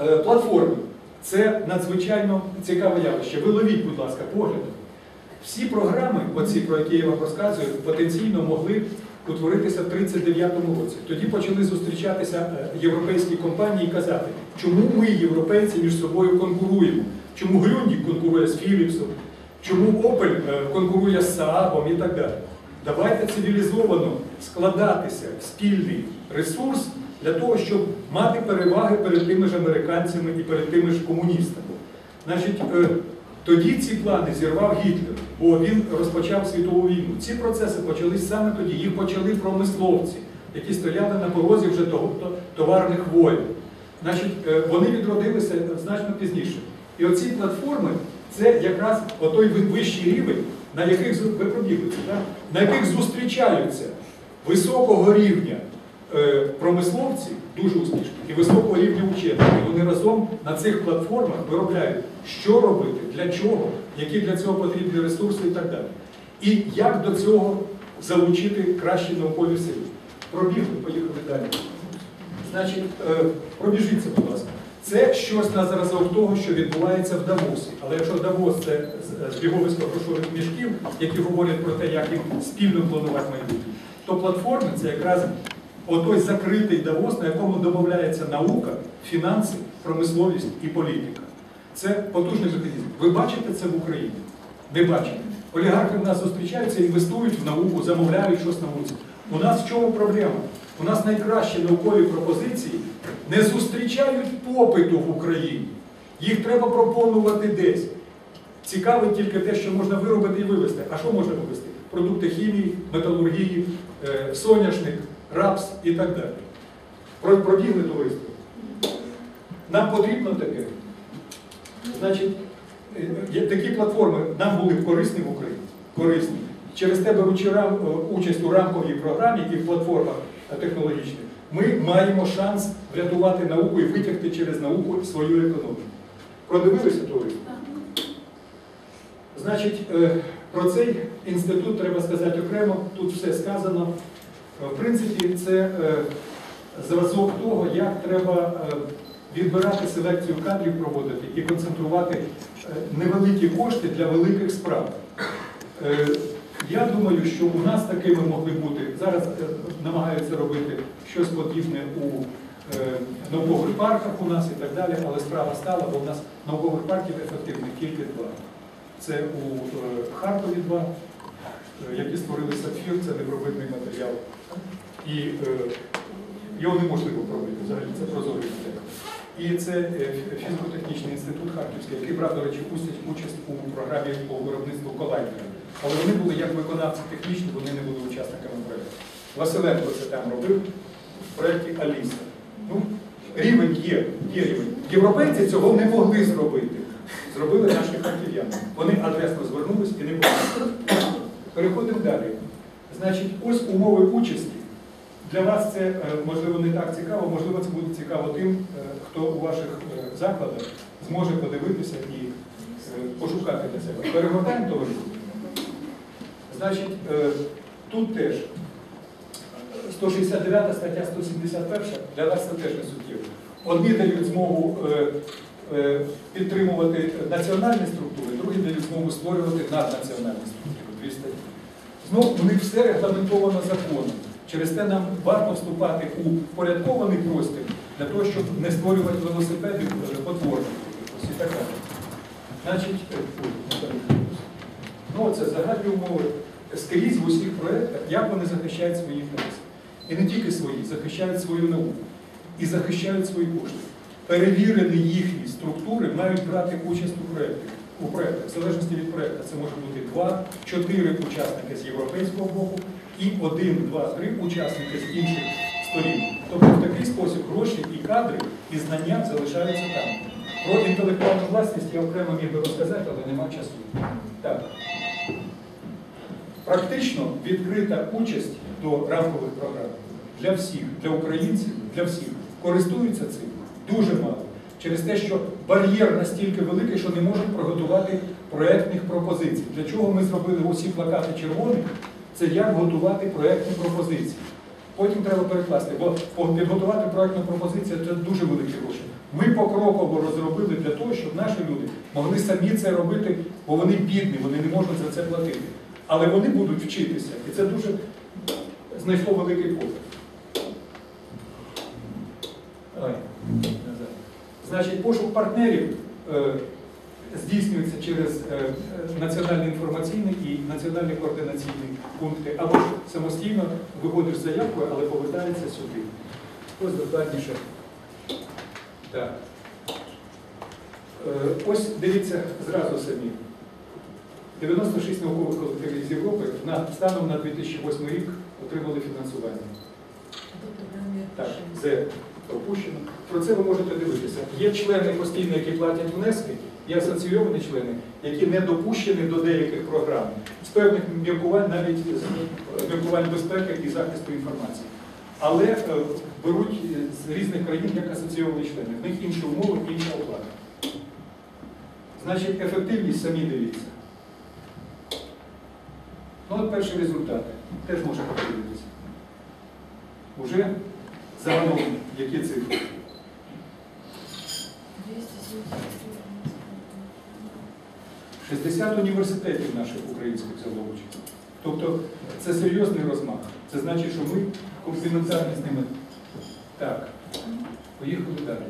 Е, Платформи. Це надзвичайно цікаве явище. Ви ловіть, будь ласка, поглядом. Всі програми, оці, про які я вам розказую, потенційно могли утворитися в 39-му році. Тоді почали зустрічатися е, європейські компанії і казати, чому ми, європейці, між собою конкуруємо, чому Грюндік конкурує з Філіпсом, чому Opel е, конкурує з Saab і так далі. Давайте цивілізовано складатися в спільний ресурс для того, щоб мати переваги перед тими ж американцями і перед тими ж комуністами. Значить, е, тоді ці плани зірвав Гітлер, бо він розпочав світову війну. Ці процеси почались саме тоді. Їх почали промисловці, які стояли на порозі вже того- товарних воїн. Значить, е, вони відродилися значно пізніше. І оці платформи це якраз отой вищий рівень, на яких ви пробігли так? на яких зустрічаються високого рівня е, промисловці, дуже успішні, і високого рівня учені. І вони разом на цих платформах виробляють, що робити, для чого, які для цього потрібні ресурси і так далі. І як до цього залучити кращі наукові сили. Пробігли, поїхали далі. Значить, е, пробіжіться, будь ласка. Це щось на зразок того, що відбувається в Давосі. Але якщо Давос це збіговисько грошових мішків, які говорять про те, як їм спільно планувати майбутнє, то платформи це якраз отой закритий Давос, на якому додається наука, фінанси, промисловість і політика. Це потужний механізм. Ви бачите це в Україні? Не бачите. Олігархи в нас зустрічаються, інвестують в науку, замовляють щось на вулиці. У нас в чому проблема? У нас найкращі наукові пропозиції не зустрічають попиту в Україні. Їх треба пропонувати десь. Цікавить тільки те, що можна виробити і вивезти. А що можна вивезти? Продукти хімії, металургії, е, соняшник, рапс і так далі. Про- Пробігли товариство. Нам потрібно таке. Значить, е, такі платформи нам були корисні в Україні. Корисні. Через те, беручи е, участь у рамковій програмі і в платформах технологічних, ми маємо шанс врятувати науку і витягти через науку свою економіку. Продивилися товариство? Значить, е, про цей інститут треба сказати окремо, тут все сказано. Е, В принципі, це е, зразок того, як треба відбирати селекцію кадрів проводити і концентрувати невеликі кошти для великих справ. Я думаю, що у нас такими могли бути, зараз е, намагаються робити щось подібне у е, наукових парках у нас і так далі, але справа стала, бо у нас наукових парків ефективних тільки два. Це у е, Харкові два, які створили сапфір, це непробитний матеріал. І його неможливо пробити, взагалі це прозорий матеріал. І це фізико-технічний інститут Харківський, який брав, до речі, участь, у програмі по виробництву колайдера. Але вони були як виконавці технічні, вони не були учасниками проєкту. Василенко це там робив в проєкті Аліса. Ну, рівень є, є рівень. Європейці цього не могли зробити. Зробили наші харків'яни. Вони адресно звернулись і не могли. Переходимо далі. Значить, ось умови участі. Для вас це е, можливо не так цікаво, можливо, це буде цікаво тим, е, хто у ваших е, закладах зможе подивитися і пошукати для себе. Перегортаємо товариство. Значить, е, тут теж 169 стаття 171 для вас це теж не суттєво. Одні дають змогу е, е, підтримувати національні структури, другі дають змогу створювати наднаціональні структури. Дві статті. Знову у них все регламентовано законом. Через те нам варто вступати у впорядкований простір для того, щоб не створювати велосипедів потворних. Значить. Ну це загальні умови. Скрізь в усіх проєктах, як вони захищають свої інтереси. І не тільки свої, захищають свою науку і захищають свої кошти. Перевірені їхні структури мають брати участь у проєктах. У проєктах. В залежності від проєкту це може бути два, чотири учасники з європейського боку і один, два, три учасники з інших сторін. Тобто в такий спосіб гроші і кадри, і знання залишаються там. Про інтелектуальну власність я окремо міг би розказати, але нема часу. Так. Практично відкрита участь до рамкових програм для всіх, для українців, для всіх. Користуються цим дуже мало. Через те, що бар'єр настільки великий, що не можуть приготувати проєктних пропозицій. Для чого ми зробили усі плакати червоних? Це як готувати проєктні пропозиції. Потім треба перекласти, бо підготувати проектну пропозицію це дуже великі гроші. Ми покроково розробили для того, щоб наші люди могли самі це робити, бо вони бідні, вони не можуть за це платити. Але вони будуть вчитися, і це дуже знайшло великий попит. Значить, пошук партнерів е, здійснюється через е, е, національний інформаційний і національний координаційний пункти, або ж самостійно виходиш з заявкою, але повертається сюди. Ось докладніше. Так. Ось дивіться зразу самі. 96 наукових колективів з Європи на, станом на 2008 рік отримали фінансування. Так, це пропущено. Про це ви можете дивитися. Є члени постійно, які платять внески, є асоційовані члени, які не допущені до деяких програм, з певних міркувань, навіть з міркувань безпеки і захисту інформації. Але е, беруть з різних країн як асоційовані члени. В них інші умови, інша оплата. Значить, ефективність самі дивіться. Ну, от перші результати. Теж можна подивитися. Уже загалом які цифри? 60 університетів наших українських залучено. Тобто це серйозний розмах. Це значить, що ми комплементарні з ними. Так, поїхали далі.